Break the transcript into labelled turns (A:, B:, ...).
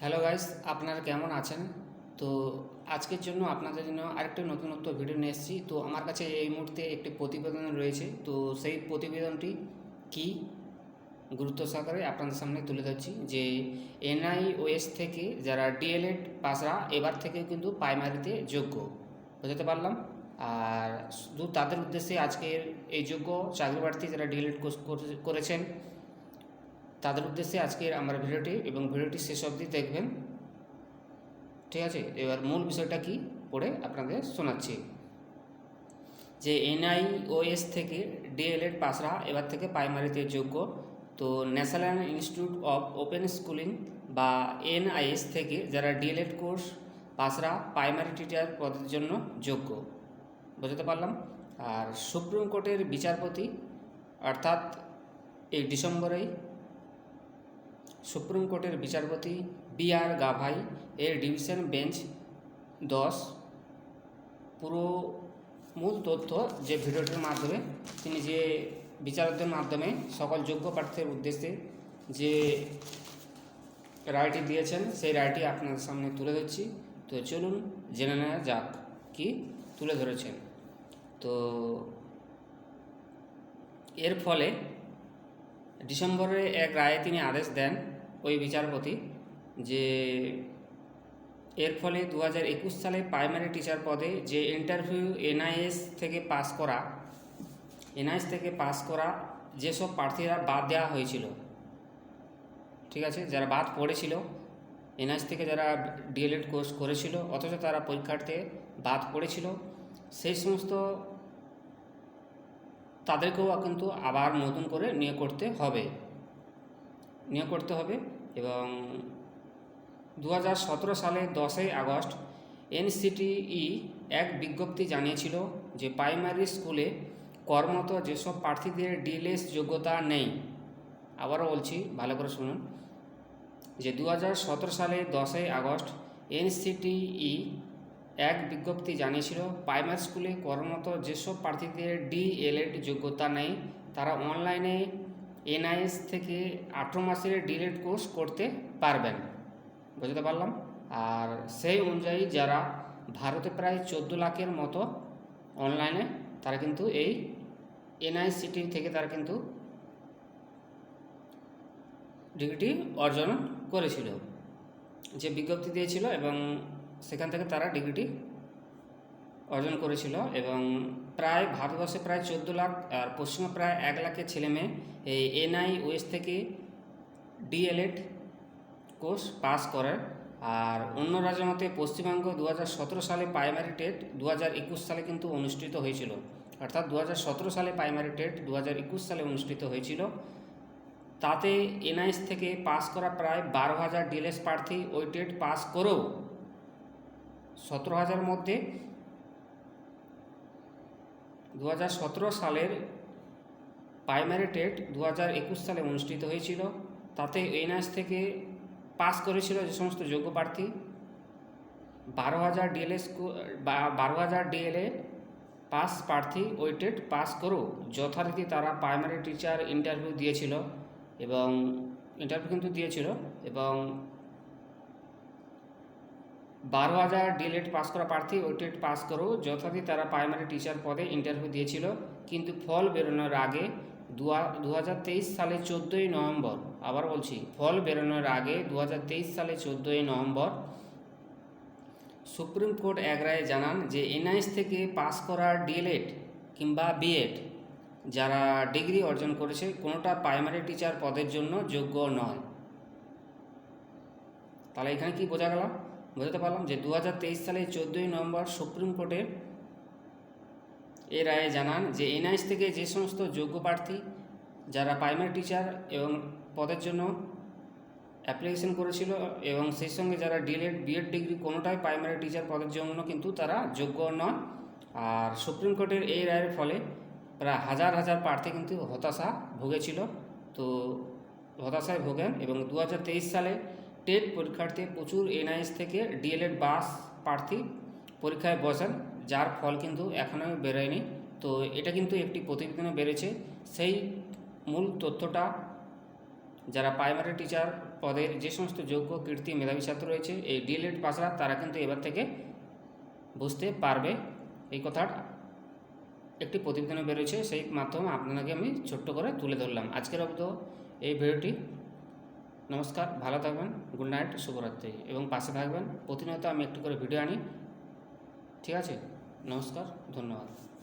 A: Hello guys আপনারা কেমন আছেন? তো আজকের জন্য আপনাদের জন্য আরেকটা নতুনত্ব ভিডিও নিয়ে এসেছি। তো আমার কাছে এই মুহূর্তে একটি প্রতিবেদন রয়েছে। তো সেই প্রতিবেদনটি কি? গুরুত্ব সহকারে আপনাদের সামনে তুলে ধরছি যে এনআইওএস থেকে যারা ডিএলএড পাসরা এবার থেকে কিন্তু প্রাইমারিতে যোগ্য। বুঝতে পারলাম? আর শুধু তাদের উদ্দেশ্যে আজকের এই যোগ্য চাকরি প্রার্থী যারা ডিএলএড কোর্স করেছেন তাদের উদ্দেশ্যে আজকের আমার ভিডিওটি এবং ভিডিওটি শেষ অবধি দেখবেন। ঠিক আছে? এবার মূল বিষয়টা কি পড়ে আপনাদের শোনাচ্ছি। যে এনআইওএস থেকে ডিএলএড পাসরা, এবার থেকে প্রাইমারিতে যোগ্য, তো National Institute of Open Schooling বা এনআইএস থেকে যারা ডিএলএড কোর্স পাসরা, প্রাইমারি টিচার পদের জন্য যোগ্য। বুঝতে পারলাম? আর সুপ্রিম কোর্টের বিচারপতি, অর্থাৎ এই ডিসেম্বরেই সুপ্রিম কোর্টের বিচারপতি বি আর গাভাই এর ডিভিশন বেঞ্চ দশ পুরো মূল তথ্য যে ভিডিওটির মাধ্যমে তিনি যে বিচারকদের মাধ্যমে সকল যোগ্য প্রার্থীর উদ্দেশ্যে যে রায়টি দিয়েছেন, সেই রায়টি আপনাদের সামনে তুলে ধরছি। তো চলুন জেনে নেওয়া যাক কি তুলে ধরেছেন। তো এর ফলে ডিসেম্বরে এক রায়ে তিনি আদেশ দেন ওই বিচারপতি যে এর ফলে দু একুশ সালে প্রাইমারি টিচার পদে যে ইন্টারভিউ এনআইএস থেকে পাস করা এনআইএস থেকে পাস করা যেসব প্রার্থীরা বাদ দেওয়া হয়েছিল, ঠিক আছে? যারা বাদ পড়েছিল এনআইএস থেকে যারা ডিএলএড কোর্স করেছিল, অথচ তারা পরীক্ষার্থে বাদ পড়েছিল, সেই সমস্ত তাদেরকেও কিন্তু আবার নতুন করে নিয়োগ করতে হবে। নিয়োগ করতে হবে এবং দু হাজার সতেরো সালে দশই আগস্ট এনসিটিই এক বিজ্ঞপ্তি জানিয়েছিল যে প্রাইমারি স্কুলে কর্মরত যেসব প্রার্থীদের ডিএলএস যোগ্যতা নেই, আবারও বলছি, ভালো করে শুনুন, যে দু হাজার সতেরো সালে দশই আগস্ট এনসিটিই এক বিজ্ঞপ্তি জানিয়েছিল প্রাইমারি স্কুলে কর্মরত যেসব প্রার্থীদের ডিএলএড যোগ্যতা নেই, তারা অনলাইনে এনআইএস থেকে আঠেরো মাসের ডিএলএড কোর্স করতে পারবেন, বুঝতে পারলাম? আর সেই অনুযায়ী যারা ভারতে প্রায় চোদ্দ লাখের মতো অনলাইনে তারা কিন্তু এই এনআইসিটি থেকে তারা কিন্তু ডিগ্রিটি অর্জন করেছিল, যে বিজ্ঞপ্তি দিয়েছিল এবং সেখান থেকে তারা ডিগ্রিটি অর্জন করেছিল এবং প্রায় ভারতবর্ষে প্রায় চোদ্দ লাখ আর পশ্চিমে প্রায় এক লাখের ছেলেমেয়ে এই এনআই ওয়েস থেকে ডিএলএড কোর্স পাস করে। আর অন্য রাজ্যের মতে পশ্চিমবঙ্গ দু হাজার সতেরো সালে প্রাইমারি টেট দু হাজার একুশ সালে কিন্তু অনুষ্ঠিত হয়েছিল। অর্থাৎ দু হাজার সতেরো সালে প্রাইমারি টেট দু হাজার একুশ সালে অনুষ্ঠিত হয়েছিল। তাতে এনআইএস থেকে পাস করা প্রায় বারো হাজার ডিএলএস প্রার্থী ওই টেট পাস করেও সতেরো হাজার মধ্যে দু হাজার সতেরো সালের প্রাইমারি টেট দু হাজার একুশ সালে অনুষ্ঠিত হয়েছিল। তাতে এনআইএস থেকে পাস করেছিল যে সমস্ত যোগ্য প্রার্থী। বারো হাজার ডিএলএস বারো হাজার ডিএলএ পাস প্রার্থী, ওই টেট পাস করেও যথারীতি তারা প্রাইমারি টিচার ইন্টারভিউ দিয়েছিল এবং ইন্টারভিউ কিন্তু দিয়েছিল এবং বারো হাজার ডিএলএড পাস করা প্রার্থী ওই টেট পাস করেও যথারীতি তারা প্রাইমারি টিচার পদে ইন্টারভিউ দিয়েছিল, কিন্তু ফল বেরোনোর আগে দু হাজার তেইশ সালে চোদ্দোই নভেম্বর, আবার বলছি, ফল বেরোনোর আগে দু হাজার তেইশ সালে চোদ্দোই নভেম্বর সুপ্রিম কোর্ট এক রায়ে জানান যে এনআইএস থেকে পাস করা ডিএলএড কিংবা বিএড যারা ডিগ্রি অর্জন করেছে, কোনোটা প্রাইমারি টিচার পদের জন্য যোগ্য নয়। তাহলে এখানে কি বোঝা গেল? বোঝাতে পারলাম যে দু হাজার তেইশ সালে চোদ্দোই নভেম্বর সুপ্রিম কোর্টের এ রায়ে জানান যে এনআইএস থেকে যে সমস্ত যোগ্য প্রার্থী যারা প্রাইমারি টিচার এবং পদের জন্য অ্যাপ্লিকেশন করেছিল এবং সেই সঙ্গে যারা D El Ed B Ed degree কোনোটাই প্রাইমারি টিচার পদের জন্য কিন্তু তারা যোগ্য নয় আর সুপ্রিম কোর্টের এই রায়ের ফলে প্রায় হাজার হাজার প্রার্থী কিন্তু হতাশা ভুগেছিল। তো হতাশায় ভোগেন এবং দু হাজার তেইশ সালে টেট পরীক্ষার্থী প্রচুর এনআইএস থেকে ডিএলএড বাস প্রার্থী পরীক্ষায় বসেন, যার ফল কিন্তু এখনও বেরোয়নি। তো এটা কিন্তু একটি প্রতিবেদনে বেড়েছে সেই মূল তথ্যটা যারা প্রাইমারি টিচার পদের যে সমস্ত যোগ্য কীর্তি মেধাবী ছাত্র রয়েছে, এই ডিএলএড পাশরা তারা কিন্তু এবার থেকে বুঝতে পারবে। এই কথার একটি প্রতিবেদনে বেরোচ্ছে। সেই মাধ্যমে আপনাকে আমি ছোট্ট করে তুলে ধরলাম। আজকের অবধ এই ভিডিওটি নমস্কার, ভালো থাকবেন গুড নাইট শুভরাত্রি। এবং পাশে থাকবেন, প্রতিনিয়ত আমি একটু করে ভিডিও আনি। ঠিক আছে? নমস্কার, ধন্যবাদ।